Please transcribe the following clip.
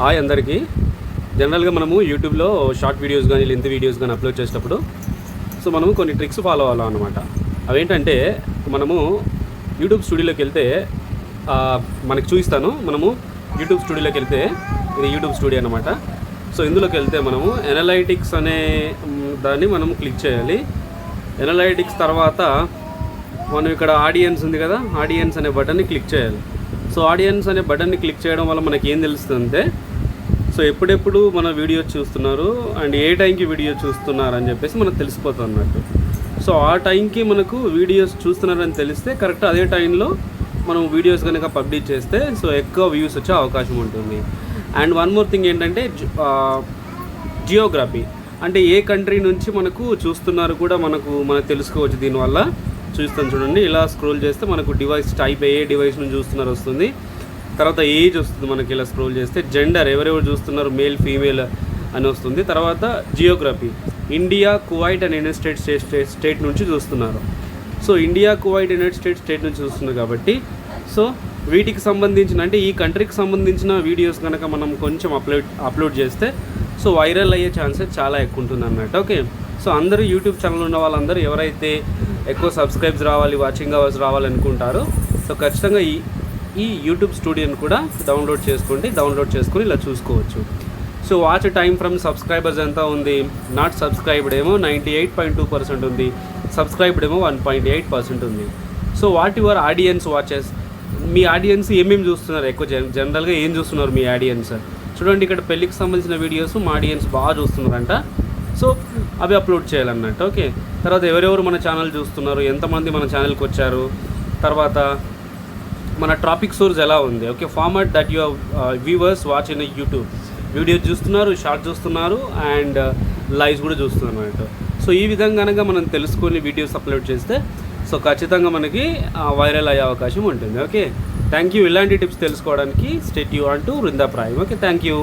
Hi అందరికీ. జనరల్గా మనము యూట్యూబ్లో షార్ట్ వీడియోస్ కానీ లెంత్ వీడియోస్ కానీ అప్లోడ్ చేసేటప్పుడు సో మనము కొన్ని ట్రిక్స్ ఫాలో అవ్వాలన్నమాట. అవేంటంటే మనము యూట్యూబ్ స్టూడియోలోకి వెళ్తే మనకి చూపిస్తాను. మనము యూట్యూబ్ స్టూడియోలోకి వెళ్తే ఇది యూట్యూబ్ స్టూడియో అనమాట సో ఇందులోకి వెళ్తే మనము ఎనలైటిక్స్ అనే దాన్ని మనం క్లిక్ చేయాలి. ఎనలైటిక్స్ తర్వాత మనం ఇక్కడ ఆడియన్స్ ఉంది కదా ఆడియన్స్ అనే బటన్ని క్లిక్ చేయాలి. సో ఆడియన్స్ అనే బటన్ని క్లిక్ చేయడం వల్ల మనకి ఏం తెలుస్తుందంటే సో ఎప్పుడెప్పుడు మన వీడియో చూస్తున్నారు? అండ్ ఏ టైంకి వీడియో చూస్తున్నారు అని చెప్పేసి మనకు తెలిసిపోతుంది అన్నట్టు. సో ఆ టైంకి మనకు వీడియోస్ చూస్తున్నారని తెలిస్తే కరెక్ట్ అదే టైంలో మనం వీడియోస్ కనుక పబ్లిష్ చేస్తే సో ఎక్కువ వ్యూస్ వచ్చే అవకాశం ఉంటుంది. అండ్ వన్ మోర్ థింగ్ ఏంటంటే జియోగ్రఫీ. అంటే ఏ కంట్రీ నుంచి మనకు చూస్తున్నారు కూడా మనకు మనకు తెలుసుకోవచ్చు దీనివల్ల. చూస్తాను చూడండి ఇలా స్క్రోల్ చేస్తే మనకు డివైస్ టైప్ ఏ డివైస్ నుంచి చూస్తున్నారు వస్తుంది. తర్వాత ఏజ్ వస్తుంది మనకి ఇలా స్క్రోల్ చేస్తే. జెండర్ ఎవరెవరు చూస్తున్నారు? మేల్ ఫీమేల్ అని వస్తుంది. తర్వాత geography India Kuwait and United state state state నుంచి చూస్తున్నారు. So India Kuwait United state state నుంచి చూస్తున్నారు కాబట్టి సో వీటికి సంబంధించిన అంటే ఈ కంట్రీకి సంబంధించిన వీడియోస్ కనుక మనం కొంచెం అప్లోడ్ అప్లోడ్ చేస్తే సో వైరల్ అయ్యే ఛాన్సెస్ చాలా ఎక్కువ ఉంటుంది అన్నమాట. ఓకే సో అందరూ యూట్యూబ్ ఛానల్ ఉన్న వాళ్ళందరూ ఎవరైతే ఎక్కువ సబ్స్క్రైబ్స్ రావాలి వాచింగ్ అవర్స్ రావాలనుకుంటారో సో ఖచ్చితంగా ఈ ఈ యూట్యూబ్ స్టూడియోని కూడా డౌన్లోడ్ చేసుకోండి డౌన్లోడ్ చేసుకుని ఇలా చూసుకోవచ్చు. So watch time from subscribers ఎంత ఉంది? నాట్ సబ్స్క్రైబ్డ్ ఏమో ninety eight point two percent ఉంది. సబ్స్క్రైబ్డ్ ఏమో వన్ పాయింట్ ఎయిట్ పర్సెంట్ ఉంది. So what your audience watches me audience ఏమేమి చూస్తున్నారు? ఎక్కువ జన జనరల్గా ఏం చూస్తున్నారు మీ ఆడియన్స్ చూడండి ఇక్కడ పెళ్ళికి సంబంధించిన వీడియోస్ మా ఆడియన్స్ బాగా చూస్తున్నారంట. సో అవి అప్లోడ్ చేయాలన్నట్టు ఓకే తర్వాత ఎవరెవరు మన ఛానల్ చూస్తున్నారు? ఎంతమంది మన ఛానల్కి వచ్చారు? తర్వాత మన ట్రాఫిక్ సోర్స్ ఎలా ఉంది? Okay format that your viewers watch in YouTube videos చూస్తున్నారు షార్ట్ చూస్తున్నారు అండ్ లైవ్స్ uh, కూడా చూస్తున్నారు అన్నట్టు సో ఈ విధంగా కనుక మనం తెలుసుకొని వీడియోస్ అప్లోడ్ చేస్తే సో ఖచ్చితంగా మనకి వైరల్ అయ్యే అవకాశం ఉంటుంది. ఓకే థ్యాంక్ యూ ఇలాంటి టిప్స్ తెలుసుకోవడానికి స్టెట్ యూ అంటూ వృందాప్రాయం ఓకే థ్యాంక్ యూ